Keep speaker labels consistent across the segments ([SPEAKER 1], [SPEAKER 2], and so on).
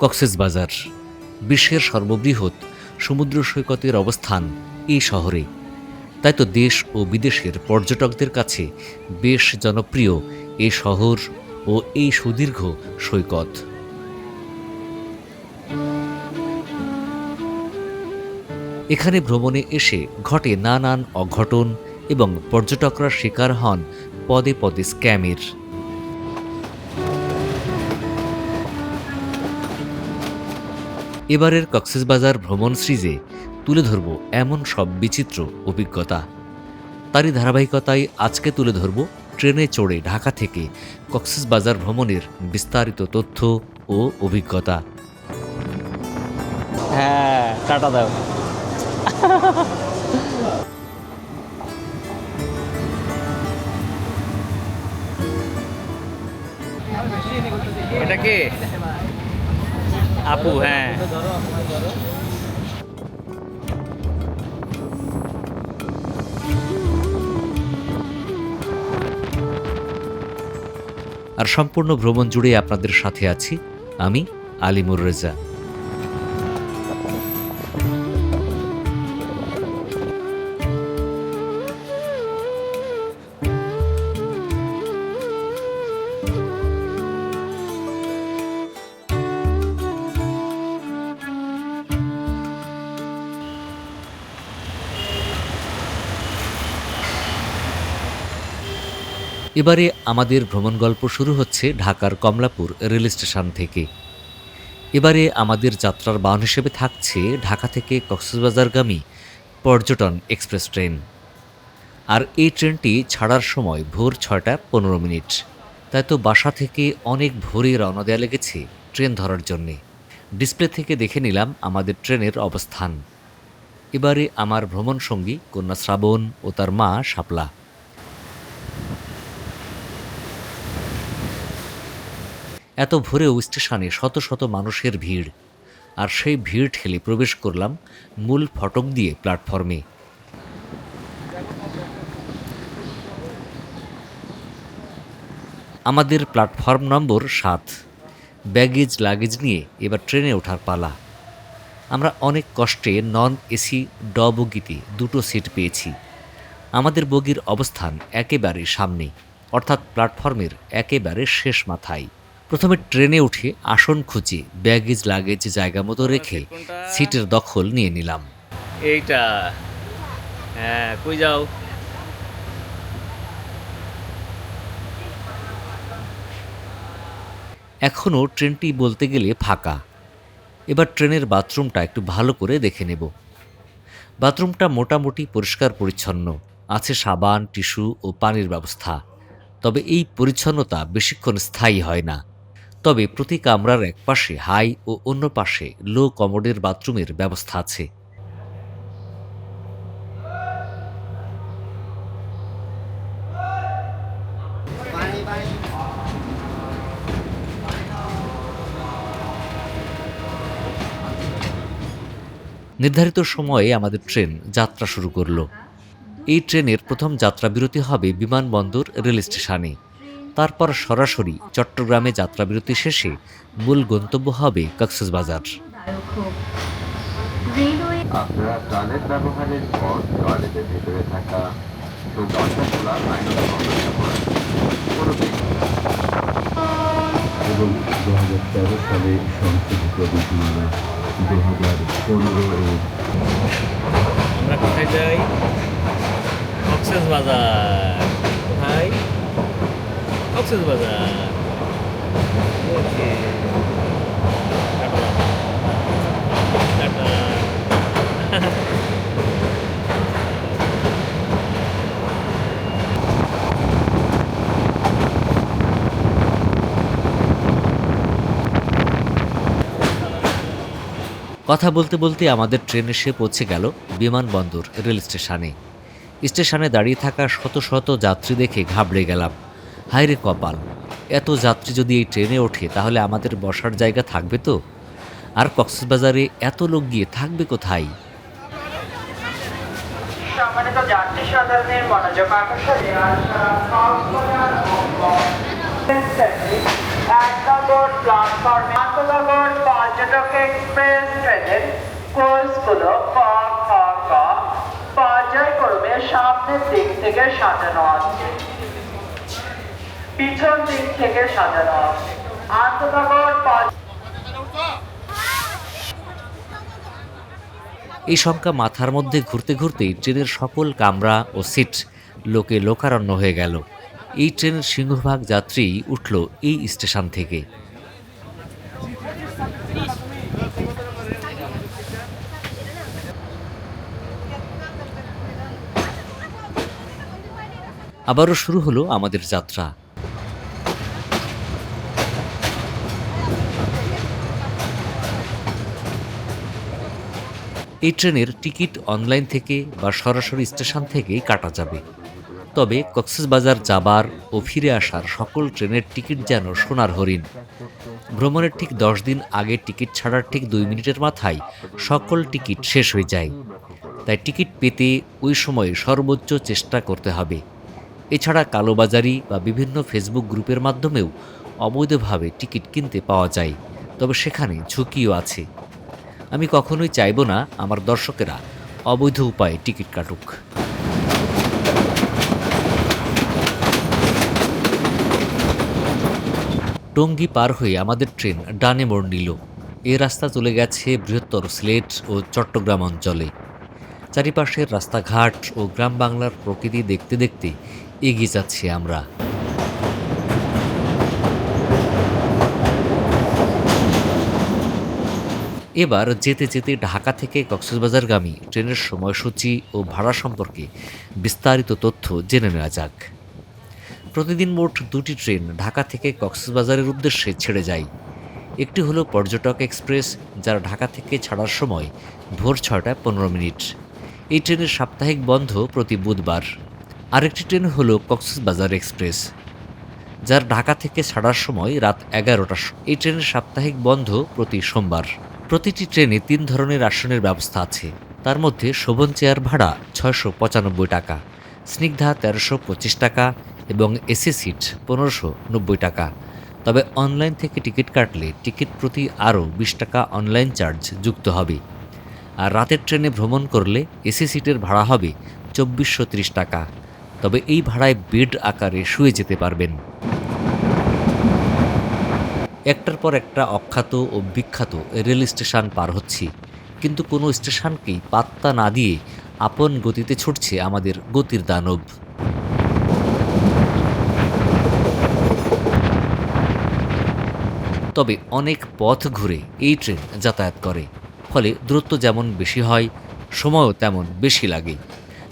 [SPEAKER 1] কক্সেসবাজার বিশ্বের সর্ববৃহৎ সমুদ্র সৈকতের অবস্থান এই শহরে। তাই তো দেশ ও বিদেশের পর্যটকদের কাছে বেশ জনপ্রিয় এই শহর ও এই সুদীর্ঘ সৈকত। এখানে ভ্রমণে এসে ঘটে নানান অঘটন এবং পর্যটকরা শিকার হন পদে পদে স্ক্যামের। এবারের কক্সবাজার ভ্রমণ সিরিজে তুলে ধরব এমন সব বিচিত্র অভিজ্ঞতা। তারই ধারাবাহিকতায় আজকে তুলে ধরব ট্রেনে চড়ে ঢাকা থেকে কক্সবাজার ভ্রমণের বিস্তারিত তথ্য ও অভিজ্ঞতা।
[SPEAKER 2] হ্যাঁ টাটা দাও। এটা কে? আপু হ্যাঁ।
[SPEAKER 1] আর সম্পূর্ণ ভ্রমণ জুড়ে আপনাদের সাথে আছি আমি আলিমুর রেজা। এবারে আমাদের ভ্রমণ গল্প শুরু হচ্ছে ঢাকার কমলাপুর রেল স্টেশন থেকে। এবারে আমাদের যাত্রার বাহন হিসেবে থাকছে ঢাকা থেকে কক্সবাজারগামী পর্যটন এক্সপ্রেস ট্রেন। আর এই ট্রেনটি ছাড়ার সময় ভোর ছয়টা পনেরো মিনিট। তাই তো বাসা থেকে অনেক ভোরে রওনা দেওয়া লেগেছে ট্রেন ধরার জন্যে। ডিসপ্লে থেকে দেখে নিলাম আমাদের ট্রেনের অবস্থান। এবারে আমার ভ্রমণ সঙ্গী কন্যা শ্রাবণ ও তার মা শাপলা। এত ভোরেও স্টেশনে শত শত মানুষের ভিড়। আর সেই ভিড় ঠেলে প্রবেশ করলাম মূল ফটক দিয়ে প্ল্যাটফর্মে। আমাদের প্ল্যাটফর্ম নম্বর সাত। ব্যাগেজ, লাগেজ নিয়ে এবার ট্রেনে ওঠার পালা। আমরা অনেক কষ্টে নন এসি, ড বগিতে দুটো সিট পেয়েছি। আমাদের বগির অবস্থান একেবারে সামনে, অর্থাৎ প্ল্যাটফর্মের একেবারে শেষ মাথায়। প্রথমে ট্রেনে উঠে আসন খুঁজে ব্যাগেজ লাগেজ জায়গা মতো রেখে সিটের দখল নিয়ে নিলাম।
[SPEAKER 2] এইটা। হ্যাঁ কই যাও?
[SPEAKER 1] এখনও ট্রেনটি বলতে গেলে ফাঁকা। এবার ট্রেনের বাথরুমটা একটু ভালো করে দেখে নেব। বাথরুমটা মোটামুটি পরিষ্কার পরিচ্ছন্ন আছে সাবান টিস্যু ও পানির ব্যবস্থা। তবে এই পরিচ্ছন্নতা বেশিক্ষণ স্থায়ী হয় না। তবে প্রতি কামরার এক পাশে হাই ও অন্য পাশে লো কমোডের বাথরুমের ব্যবস্থা আছে। নির্ধারিত সময়ে আমাদের ট্রেন যাত্রা শুরু করল। এই ট্রেনের প্রথম যাত্রা বিরতি হবে বিমানবন্দর রেল স্টেশনে তারপর সরাসরি চট্টগ্রামে যাত্রাবিরতি শেষে মূল গন্তব্য হবে কক্সবাজার।
[SPEAKER 3] আপনারা টয়লেট ব্যবহারের পর টয়লেটের ভেতরে থাকা দরজা খোলা আইনত
[SPEAKER 4] এবং দু হাজার তেরো সালে সংশোধিত বিধিমালা দু হাজার পনেরো
[SPEAKER 2] আমরা কোথায় যাই? কক্সেস বাজার কক্সেস বাজার
[SPEAKER 1] কথা বলতে বলতে আমাদের ট্রেন এসে পৌঁছে গেল বিমানবন্দর রেল স্টেশনে। স্টেশনে দাঁড়িয়ে থাকা শত শত যাত্রী দেখে ঘাবড়ে গেলাম। হায়রে কপাল, এত যাত্রী যদি এই ট্রেনে ওঠে, তাহলে আমাদের বসার জায়গা থাকবে তো? আর কক্সবাজারে এত লোক গিয়ে থাকবে কোথায়?
[SPEAKER 5] পর্যায়ক্রমে সামনের দিক থেকে সাজানো আছে। পিছন দিক থেকে সাজানো। আছে
[SPEAKER 1] এই শঙ্কা মাথার মধ্যে ঘুরতে ঘুরতেই ট্রেনের সকল কামরা ও সিট লোকে লোকারণ্য হয়ে গেল। এই ট্রেনের সিংহভাগ যাত্রী উঠল এই স্টেশন থেকে। আবারও শুরু হলো আমাদের যাত্রা। এই ট্রেনের টিকিট অনলাইন থেকে বা সরাসরি স্টেশন থেকেই কাটা যাবে। তবে কক্সবাজার যাবার ও ফিরে আসার সকল ট্রেনের টিকিট যেন সোনার হরিণ। ভ্রমণের ঠিক দশ দিন আগে টিকিট ছাড়ার ঠিক দুই মিনিটের মাথায় সকল টিকিট শেষ হয়ে যায়। তাই টিকিট পেতে ওই সময় সর্বোচ্চ চেষ্টা করতে হবে। এছাড়া কালোবাজারি বা বিভিন্ন ফেসবুক গ্রুপের মাধ্যমেও অবৈধভাবে টিকিট কিনতে পাওয়া যায়। তবে সেখানে ঝুঁকিও আছে। আমি কখনোই চাইব না আমার দর্শকেরা অবৈধ উপায়ে টিকিট কাটুক। টঙ্গী পার হয়ে আমাদের ট্রেন ডানে মোড় নিল। এ রাস্তা চলে গেছে বৃহত্তর সিলেট ও চট্টগ্রাম অঞ্চলে। চারিপাশের রাস্তাঘাট ও গ্রাম বাংলার প্রকৃতি দেখতে দেখতে এগিয়ে যাচ্ছি আমরা। এবার যেতে যেতে ঢাকা থেকে কক্সবাজারগামী ট্রেনের সময়সূচি ও ভাড়া সম্পর্কে বিস্তারিত তথ্য জেনে নেওয়া যাক। প্রতিদিন মোট দুটি ট্রেন ঢাকা থেকে কক্সবাজারের উদ্দেশ্যে ছেড়ে যায়। একটি হলো পর্যটক এক্সপ্রেস, যার ঢাকা থেকে ছাড়ার সময় ভোর ছয়টা পনেরো মিনিট। এই ট্রেনের সাপ্তাহিক বন্ধ প্রতি বুধবার। আরেকটি ট্রেন হলো কক্সবাজার এক্সপ্রেস, যার ঢাকা থেকে ছাড়ার সময় রাত এগারোটা এই ট্রেনের সাপ্তাহিক বন্ধ প্রতি সোমবার। প্রতিটি ট্রেনে তিন ধরনের আসনের ব্যবস্থা আছে। তার মধ্যে শোভন চেয়ার ভাড়া ছয়শো পঁচানব্বই টাকা, স্নিগ্ধা তেরোশো পঁচিশ টাকা এবং এসি সিট পনেরোশো নব্বই টাকা। তবে অনলাইন থেকে টিকিট কাটলে টিকিট প্রতি আরও বিশ টাকা অনলাইন চার্জ যুক্ত হবে। আর রাতের ট্রেনে ভ্রমণ করলে এসি সিটের ভাড়া হবে চব্বিশশো টাকা। তবে এই ভাড়ায় বেড আকারে শুয়ে যেতে পারবেন। একটার পর একটা অখ্যাত ও বিখ্যাত রেল স্টেশন পার হচ্ছি। কিন্তু কোনো স্টেশনকেই পাত্তা না দিয়ে আপন গতিতে ছুটছে আমাদের গতির দানব। তবে অনেক পথ ঘুরে এই ট্রেন যাতায়াত করে, ফলে দূরত্ব যেমন বেশি হয়, সময়ও তেমন বেশি লাগে।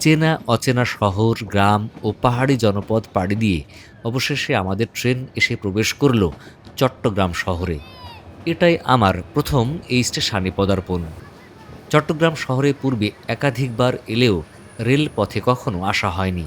[SPEAKER 1] চেনা অচেনা শহর, গ্রাম ও পাহাড়ি জনপদ পাড়ি দিয়ে অবশেষে আমাদের ট্রেন এসে প্রবেশ করল চট্টগ্রাম শহরে। এটাই আমার প্রথম এই স্টেশনে পদার্পণ। চট্টগ্রাম শহরে পূর্বে একাধিকবার এলেও রেলপথে কখনো আসা হয়নি।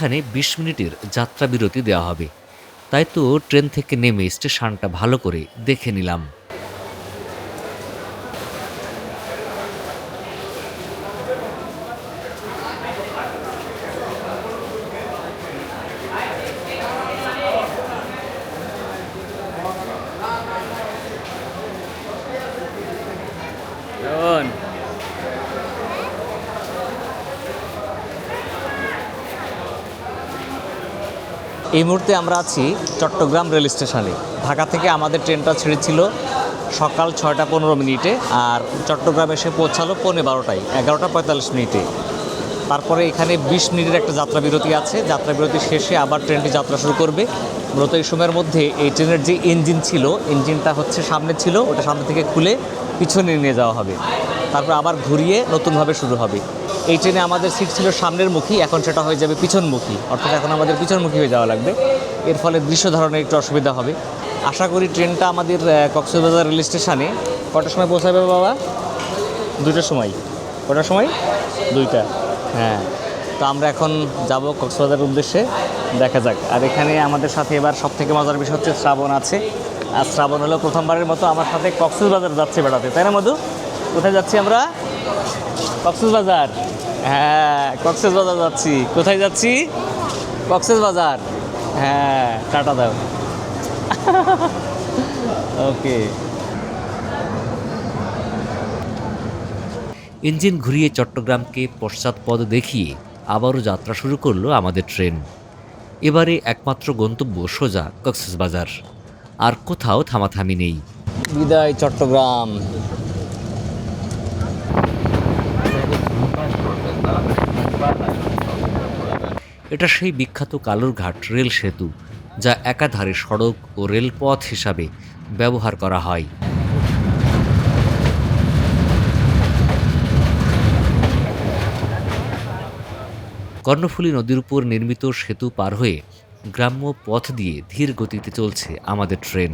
[SPEAKER 1] এখানে বিশ মিনিটের যাত্রা বিরতি দেওয়া হবে। তাই তো ট্রেন থেকে নেমে স্টেশনটা ভালো করে দেখে নিলাম।
[SPEAKER 6] এই মুহূর্তে আমরা আছি চট্টগ্রাম রেল স্টেশনে। ঢাকা থেকে আমাদের ট্রেনটা ছেড়েছিল সকাল ছয়টা পনেরো মিনিটে আর চট্টগ্রাম এসে পৌঁছালো পৌনে বারোটায়, এগারোটা পঁয়তাল্লিশ মিনিটে। তারপরে এখানে বিশ মিনিটের একটা যাত্রা বিরতি আছে। যাত্রা বিরতি শেষে আবার ট্রেনটি যাত্রা শুরু করবে। মূলত এই সময়ের মধ্যে এই ট্রেনের যে ইঞ্জিন ছিল, ইঞ্জিনটা হচ্ছে সামনে ছিল, ওটা সামনে থেকে খুলে পিছনে নিয়ে যাওয়া হবে। তারপর আবার ঘুরিয়ে নতুনভাবে শুরু হবে। এই ট্রেনে আমাদের সিট ছিল সামনের মুখী, এখন সেটা হয়ে যাবে পিছনমুখী অর্থাৎ এখন আমাদের পিছনমুখী হয়ে যাওয়া লাগবে। এর ফলে দৃশ্য ধারণে একটু অসুবিধা হবে। আশা করি ট্রেনটা আমাদের কক্সবাজার রেল স্টেশনে কটার সময় পৌঁছাবে বাবা? দুইটার সময়। কটার সময়? দুইটা। হ্যাঁ। তো আমরা এখন যাব কক্সবাজারের উদ্দেশ্যে। দেখা যাক। আর এখানে আমাদের সাথে এবার সব থেকে মজার বিষয় হচ্ছে শ্রাবণ আছে। আর শ্রাবণ হলো প্রথমবারের মতো আমার সাথে কক্সবাজার যাচ্ছে বেড়াতে। তাই না মধু? কোথায় যাচ্ছি আমরা? কক্সবাজার। হ্যাঁ কক্সবাজার যাচ্ছি। কোথায় যাচ্ছি? কক্সবাজার। হ্যাঁ টাটা দাও। ওকে।
[SPEAKER 1] ইঞ্জিন ঘুরিয়ে চট্টগ্রামকে পশ্চাৎপদ দেখিয়ে আবারও যাত্রা শুরু করল আমাদের ট্রেন। এবারে একমাত্র গন্তব্য সোজা কক্সবাজার। আর কোথাও থামাথামি নেই।
[SPEAKER 6] বিদায় চট্টগ্রাম।
[SPEAKER 1] এটা সেই বিখ্যাত কালুরঘাট রেল সেতু, যা একাধারে সড়ক ও রেলপথ হিসাবে ব্যবহার করা হয়। কর্ণফুলী নদীর উপর নির্মিত সেতু পার হয়ে গ্রাম্য পথ দিয়ে ধীর গতিতে চলছে আমাদের ট্রেন।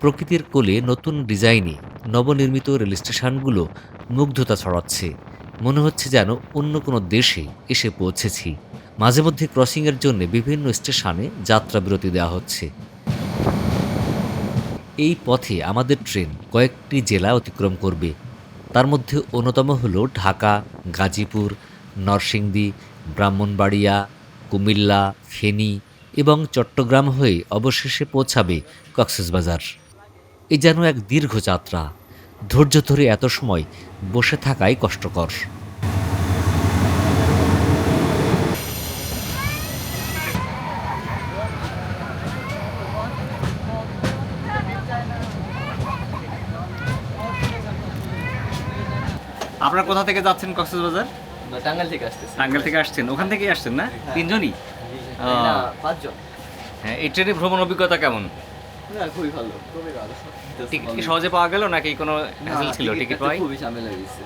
[SPEAKER 1] প্রকৃতির কোলে নতুন ডিজাইনে নবনির্মিত রেল স্টেশনগুলো মুগ্ধতা ছড়াচ্ছে। মনে হচ্ছে যেন অন্য কোনো দেশে এসে পৌঁছেছি। মাঝে মধ্যে ক্রসিংয়ের জন্য বিভিন্ন স্টেশনে যাত্রা বিরতি দেওয়া হচ্ছে। এই পথে আমাদের ট্রেন কয়েকটি জেলা অতিক্রম করবে। তার মধ্যে অন্যতম হল ঢাকা, গাজীপুর, নরসিংদী, ব্রাহ্মণবাড়িয়া, কুমিল্লা, ফেনী এবং চট্টগ্রাম হয়ে অবশেষে পৌঁছাবে কক্সবাজার। এ যেন এক দীর্ঘ যাত্রা। ধৈর্য ধরে এত সময় বসে থাকাই কষ্টকর।
[SPEAKER 6] আপনারা কোথা থেকে যাচ্ছেন কক্সবাজার?
[SPEAKER 2] টাঙ্গাল থেকে
[SPEAKER 6] টাঙ্গাইল থেকে আসছেন। ওখান থেকেই আসছেন না? তিনজনই?
[SPEAKER 2] না পাঁচজন।
[SPEAKER 6] হ্যাঁ এই ট্রেনে ভ্রমণ অভিজ্ঞতা কেমন?
[SPEAKER 2] না খুবই ভালো। খুবই ভালো।
[SPEAKER 6] টিকিট কি সহজে পাওয়া গেল নাকি কোনো হ্যাসেল ছিল? টিকিট পাই
[SPEAKER 2] খুবই ঝামেলা হয়েছে।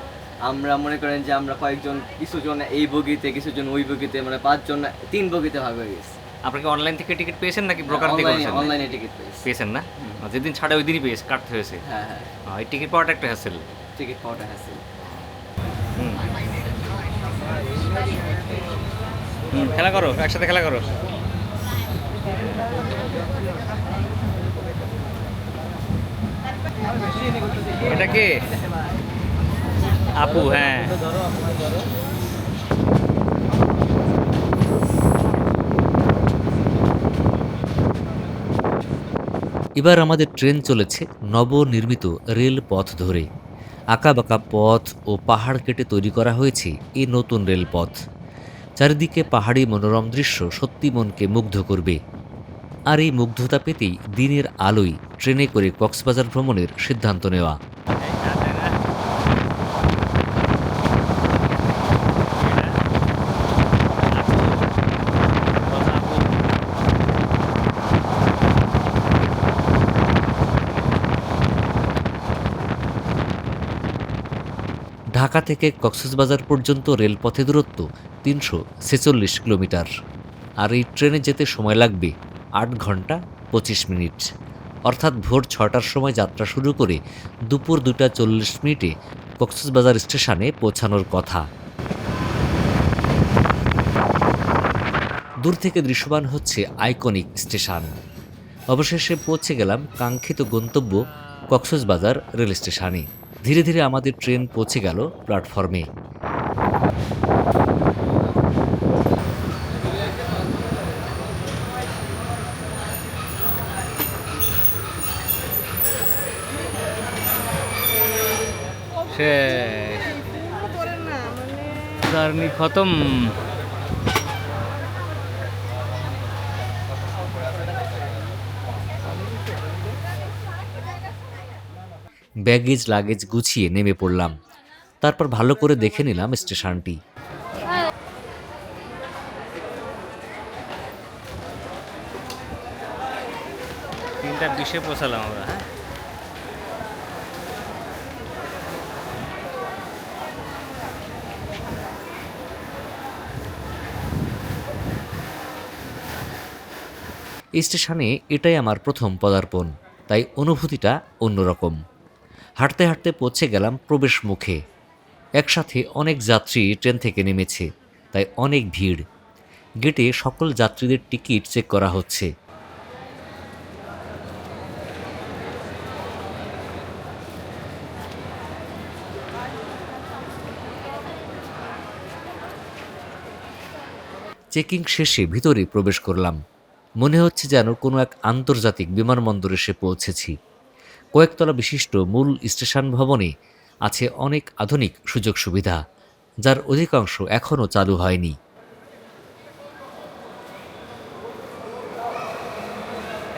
[SPEAKER 2] আমরা মনে করেন যে আমরা কয়েকজন কিছুজন এই বগিতে কিছুজন ওই বগিতে মানে পাঁচজন তিন বগিতে ভাগ হয়ে গেছে।
[SPEAKER 6] আপনি কি অনলাইন থেকে টিকিট পেয়েছেন নাকি ব্রোকার থেকে
[SPEAKER 2] অনলাইনে টিকিট পেয়েছি।
[SPEAKER 6] পেয়েছেন না? যেদিন ছাড়ে ওই দিনই পেয়েছে কাটতে হয়েছে।
[SPEAKER 2] হ্যাঁ হ্যাঁ।
[SPEAKER 6] এই টিকিট পাওয়াটা একটা হ্যাসেল
[SPEAKER 2] টিকিট পাওয়াটা হ্যাঁ
[SPEAKER 6] খেলা করো একসাথে খেলা করো। এটা কে? আপু হ্যাঁ।
[SPEAKER 1] এবার আমাদের ট্রেন চলেছে নবনির্মিত রেল পথ ধরে। আঁকাবাঁকা পথ ও পাহাড় কেটে তৈরি করা হয়েছে এই নতুন রেলপথ। চারিদিকে পাহাড়ি মনোরম দৃশ্য সত্যি মনকে মুগ্ধ করবে। আর এই মুগ্ধতা পেতেই দিনের আলোয় ট্রেনে করে কক্সবাজার ভ্রমণের সিদ্ধান্ত নেওয়া। ঢাকা থেকে কক্সবাজার পর্যন্ত রেলপথে দূরত্ব তিনশো ছেচল্লিশ কিলোমিটার। আর এই ট্রেনে যেতে সময় লাগবে আট ঘণ্টা পঁচিশ মিনিট। অর্থাৎ ভোর ছটার সময় যাত্রা শুরু করে দুপুর দুটা চল্লিশ মিনিটে কক্সবাজার স্টেশনে পৌঁছানোর কথা। দূর থেকে দৃশ্যমান হচ্ছে আইকনিক স্টেশন। অবশেষে পৌঁছে গেলাম কাঙ্ক্ষিত গন্তব্য কক্সবাজার রেল স্টেশনে ধীরে ধীরে আমাদের ট্রেন পৌঁছে গেল প্ল্যাটফর্মে।
[SPEAKER 6] শেষ। জার্নি খতম।
[SPEAKER 1] ব্যাগেজ লাগেজ গুছিয়ে নেমে পড়লাম। তারপর ভালো করে দেখে নিলাম স্টেশনটি।
[SPEAKER 6] তিনটা বিশে পৌঁছালাম আমরা হ্যাঁ?
[SPEAKER 1] স্টেশনে এটাই আমার প্রথম পদার্পণ, তাই অনুভূতিটা অন্যরকম। হাঁটতে হাঁটতে পৌঁছে গেলাম প্রবেশ মুখে। একসাথে অনেক যাত্রী ট্রেন থেকে নেমেছে, তাই অনেক ভিড়। গেটে সকল যাত্রীদের টিকিট চেক করা হচ্ছে। চেকিং শেষে ভিতরে প্রবেশ করলাম। মনে হচ্ছে যেন কোনো এক আন্তর্জাতিক বিমানবন্দরে এসে পৌঁছেছি। কয়েকতলা বিশিষ্ট মূল স্টেশন ভবনে আছে অনেক আধুনিক সুযোগ সুবিধা যার অধিকাংশ এখনও চালু হয়নি।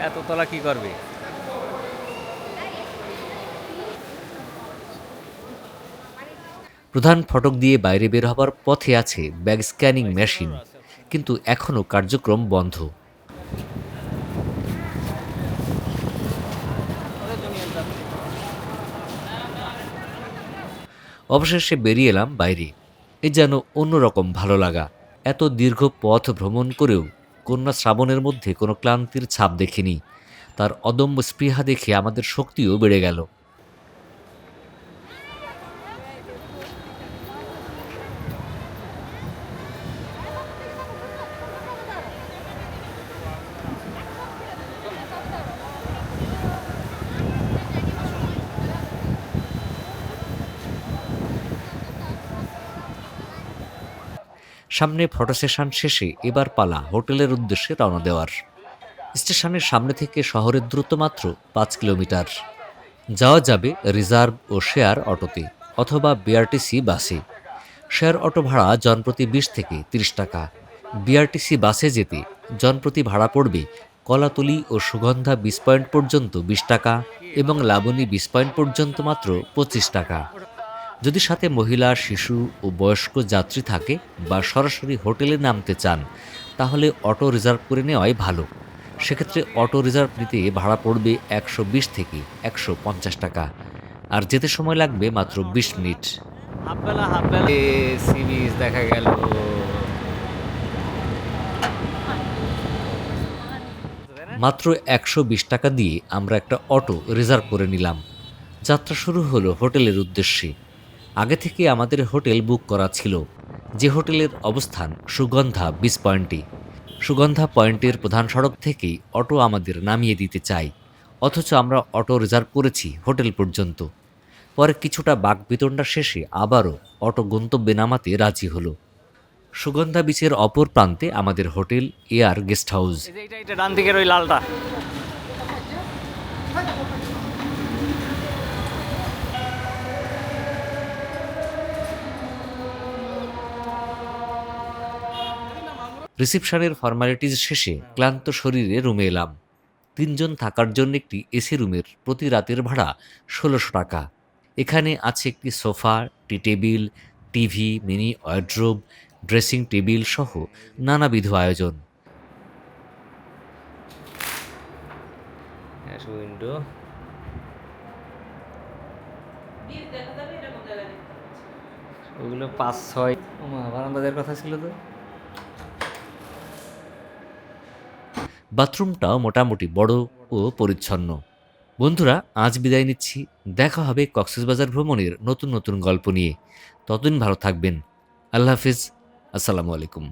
[SPEAKER 6] এততলা কি করবে?
[SPEAKER 1] প্রধান ফটক দিয়ে বাইরে বের হবার পথে আছে ব্যাগ স্ক্যানিং মেশিন কিন্তু এখনও কার্যক্রম বন্ধ। অবশেষে বেরিয়ে এলাম বাইরে। এ যেন অন্যরকম ভালো লাগা। এত দীর্ঘ পথ ভ্রমণ করেও কন্যা শ্রাবণের মধ্যে কোনো ক্লান্তির ছাপ দেখিনি। তার অদম্য স্পৃহা দেখে আমাদের শক্তিও বেড়ে গেল। সামনে ফটো সেশন শেষে এবার পালা হোটেলের উদ্দেশ্যে রওনা দেওয়ার। স্টেশনের সামনে থেকে শহরের দ্রুত মাত্র পাঁচ কিলোমিটার। যাওয়া যাবে রিজার্ভ ও শেয়ার অটোতে অথবা বিআরটিসি বাসে। শেয়ার অটো ভাড়া জনপ্রতি বিশ থেকে তিরিশ টাকা। বিআরটিসি বাসে যেতে জনপ্রতি ভাড়া পড়বে কলাতলি ও সুগন্ধা বিশ পয়েন্ট পর্যন্ত বিশ টাকা এবং লাবণী বিশ পয়েন্ট পর্যন্ত মাত্র পঁচিশ টাকা। যদি সাথে মহিলা শিশু ও বয়স্ক যাত্রী থাকে বা সরাসরি হোটেলে নামতে চান তাহলে অটো রিজার্ভ করে নেওয়াই ভালো। সেক্ষেত্রে অটো রিজার্ভ নিতে ভাড়া পড়বে একশো বিশ থেকে একশো পঞ্চাশ টাকা। আর যেতে সময় লাগবে মাত্র বিশ মিনিট।
[SPEAKER 6] সি বিচ দেখা গেল।
[SPEAKER 1] মাত্র একশো বিশ টাকা দিয়ে আমরা একটা অটো রিজার্ভ করে নিলাম। যাত্রা শুরু হলো হোটেলের উদ্দেশ্যে। আগে থেকে আমাদের হোটেল বুক করা ছিল। যে হোটেলের অবস্থান সুগন্ধা বিচ পয়েন্টে। সুগন্ধা পয়েন্টের প্রধান সড়ক থেকেই অটো আমাদের নামিয়ে দিতে চাই। অথচ আমরা অটো রিজার্ভ করেছি হোটেল পর্যন্ত। পরে কিছুটা বাক বিতণ্ডা শেষে আবারও অটো গন্তব্যে নামাতে রাজি হলো। সুগন্ধা বিচের অপর প্রান্তে আমাদের হোটেল এয়ার গেস্ট হাউস।
[SPEAKER 6] ডান দিকের ওই লালটা।
[SPEAKER 1] রিসিপশনের ফর্মালিটিজ শেষে ক্লান্ত শরীরে রুমে এলাম। তিনজন থাকার জন্য একটি এসি রুমের প্রতি রাতের ভাড়া ষোলোশো টাকা। এখানে আছে একটি সোফা টি table TV mini wardrobe dressing table সহ নানাবিধ আয়োজন।
[SPEAKER 6] উইন্ডো ওগুলো পাঁচ ছয়। বারান্দাদের কথা ছিল তো।
[SPEAKER 1] বাথরুমটাও মোটামুটি বড় ও পরিচ্ছন্ন। বন্ধুরা, আজ বিদায় নিচ্ছি। দেখা হবে কক্সবাজার ভ্রমণের নতুন নতুন গল্প নিয়ে। ততদিন ভালো থাকবেন। আল্লাহ হাফিজ। আসসালামু আলাইকুম।